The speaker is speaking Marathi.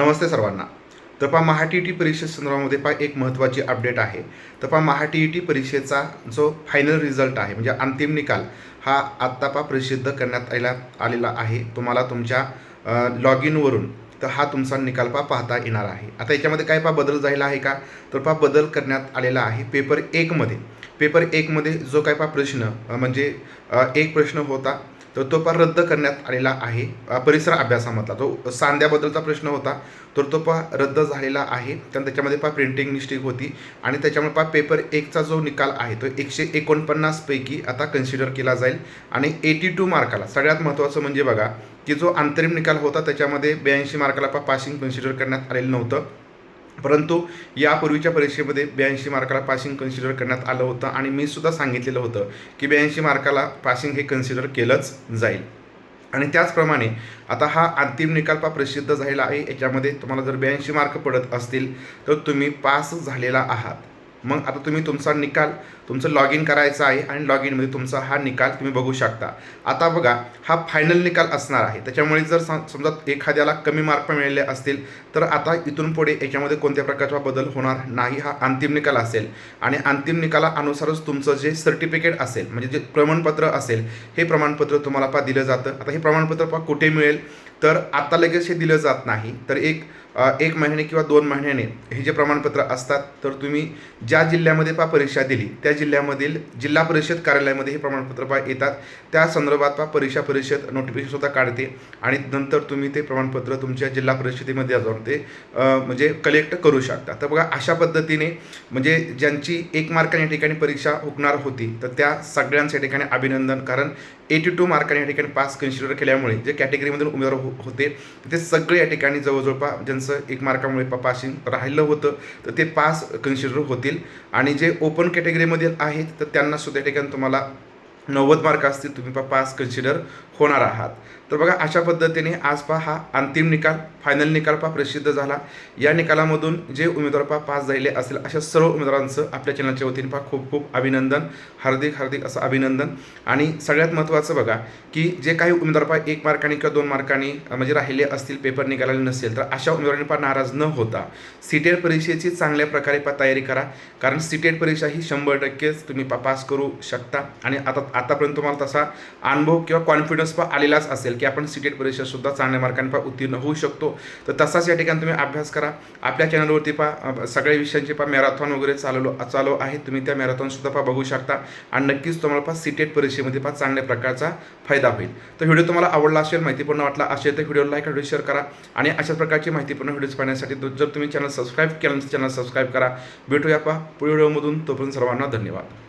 नमस्ते सर्वांना. तपा महा टी ई टी परीक्षेसंदर्भामध्ये पहा एक महत्त्वाची अपडेट आहे. तपा महा टी ई टी परीक्षेचा जो फायनल रिझल्ट आहे म्हणजे अंतिम निकाल हा आत्ता पा प्रसिद्ध करण्यात आला आलेला आहे. तुम्हाला तुमच्या लॉग इनवरून तर हा तुमचा निकाल पा पाहता येणार आहे. आता याच्यामध्ये काय पा बदल झालेला आहे का? तर पा बदल करण्यात आलेला आहे पेपर एकमध्ये पेपर एकमध्ये जो काय पा प्रश्न म्हणजे एक प्रश्न होता तर तो पहा रद्द करण्यात आलेला आहे. परिसर अभ्यासामधला. तो सांध्याबद्दलचा प्रश्न होता. तर तो पहा रद्द झालेला आहे. कारण त्याच्यामध्ये पहा प्रिंटिंग मिस्टेक होती. आणि त्याच्यामुळे पहा पेपर एकचा जो निकाल आहे तो एकशे एकोणपन्नासपैकी आता कन्सिडर केला जाईल. आणि एटी टू मार्काला सगळ्यात महत्त्वाचं म्हणजे बघा की जो अंतरिम निकाल होता त्याच्यामध्ये ब्याऐंशी मार्काला पहा पासिंग कन्सिडर करण्यात आलेलं नव्हतं. परंतु यापूर्वीच्या परीक्षेमध्ये ब्याऐंशी मार्काला पासिंग कन्सिडर करण्यात आलं होतं आणि मी सुद्धा सांगितलेलं होतं की ब्याऐंशी मार्काला पासिंग हे कन्सिडर केलंच जाईल. आणि त्याचप्रमाणे आता हा अंतिम निकाल पा प्रसिद्ध झालेला आहे. याच्यामध्ये तुम्हाला जर ब्याऐंशी मार्क पडत असतील तर तुम्ही पास झालेला आहात. मग आता तुम्ही तुमचा निकाल तुमचं लॉग इन करायचं आहे आणि लॉग इनमध्ये तुमचा हा निकाल तुम्ही बघू शकता. आता बघा हा फायनल निकाल असणार आहे. त्याच्यामुळे जर समजा एखाद्याला कमी मार्क मिळाले असतील तर आता इथून पुढे याच्यामध्ये कोणत्या प्रकारचा बदल होणार नाही हा अंतिम निकाल असेल. आणि अंतिम निकालानुसारच तुमचं जे सर्टिफिकेट असेल म्हणजे जे प्रमाणपत्र असेल हे प्रमाणपत्र तुम्हाला पा दिलं जातं. आता हे प्रमाणपत्र पा कुठे मिळेल? तर आता लगेच हे दिलं जात नाही. तर एक एक महिने किंवा दोन महिन्याने हे जे प्रमाणपत्र असतात तर तुम्ही ज्या जिल्ह्यामध्ये पा परीक्षा दिली त्या जिल्ह्यामधील जिल्हा परिषद कार्यालयामध्ये हे प्रमाणपत्र पा येतात. त्या संदर्भात पा परीक्षा परिषद नोटिफिकेशन सुद्धा काढते आणि नंतर तुम्ही ते प्रमाणपत्र तुमच्या जिल्हा परिषदेमध्ये जाऊन ते म्हणजे कलेक्ट करू शकता. तर बघा अशा पद्धतीने म्हणजे ज्यांची एक मार्काने या ठिकाणी परीक्षा हुकणार होती तर त्या सगळ्यांच्या ठिकाणी अभिनंदन. कारण एटी टू मार्काने या ठिकाणी पास कन्सिडर केल्यामुळे जे कॅटेगरीमधून उमेदवार हो होते ते सगळे या ठिकाणी जवळजवळपास ज्यांचं एक मार्कामुळे पा पासिंग राहिलं होतं तर ते पास कन्सिडर होतील. आणि जे ओपन कॅटेगरीमधील आहेत तर त्यांनासुद्धा या ठिकाणी तुम्हाला नव्वद मार्क असतील तुम्ही पा पास कन्सिडर होणार आहात. तर बघा अशा पद्धतीने आज पा हा अंतिम निकाल फायनल निकाल पा प्रसिद्ध झाला. या निकालामधून जे उमेदवार पा पास झालेले असतील अशा सर्व उमेदवारांचं आपल्या चॅनलच्या वतीने पा खूप खूप अभिनंदन हार्दिक हार्दिक असं अभिनंदन. आणि सगळ्यात महत्त्वाचं बघा की जे काही उमेदवार पा एक मार्काने किंवा दोन मार्काने म्हणजे राहिले असतील पेपर निकालेले नसेल तर अशा उमेदवारांनी पा नाराज न होता. सीटेट परीक्षेची चांगल्या प्रकारे पा तयारी करा. कारण सीटेट परीक्षा ही शंभर टक्केच तुम्ही पा पास करू शकता. आणि आता आतापर्यंत तुम्हाला तसा अनुभव किंवा कॉन्फिडन्स पण आलेलाच असेल की आपण सीटेट परीक्षासुद्धा चांगल्या मार्काने उत्तीर्ण होऊ शकतो. तर तसाच या ठिकाणी तुम्ही अभ्यास करा. आपल्या चॅनलवरती पहा सगळ्या विषयांचे पहा मॅरेथॉन वगैरे चालवलो चालू आहे. तुम्ही त्या मॅरेथॉनसुद्धा पहा बघू शकता. आणि नक्कीच तुम्हाला पहा सीटेट परीक्षेमध्ये पहा चांगल्या प्रकारचा फायदा होईल. तर व्हिडिओ तुम्हाला आवडला असेल माहितीपूर्ण वाटला असेल तर व्हिडिओ लाईक व्हिडिओ शेअर करा. आणि अशाच प्रकारची माहितीपूर्ण व्हिडिओज पाहण्यासाठी जर तुम्ही चॅनल सबस्क्राईब केलं चॅनल सबस्क्राईब करा. भेटूया पहा पुढील व्हिडिओमधून तोपर्यंत सर्वांना धन्यवाद.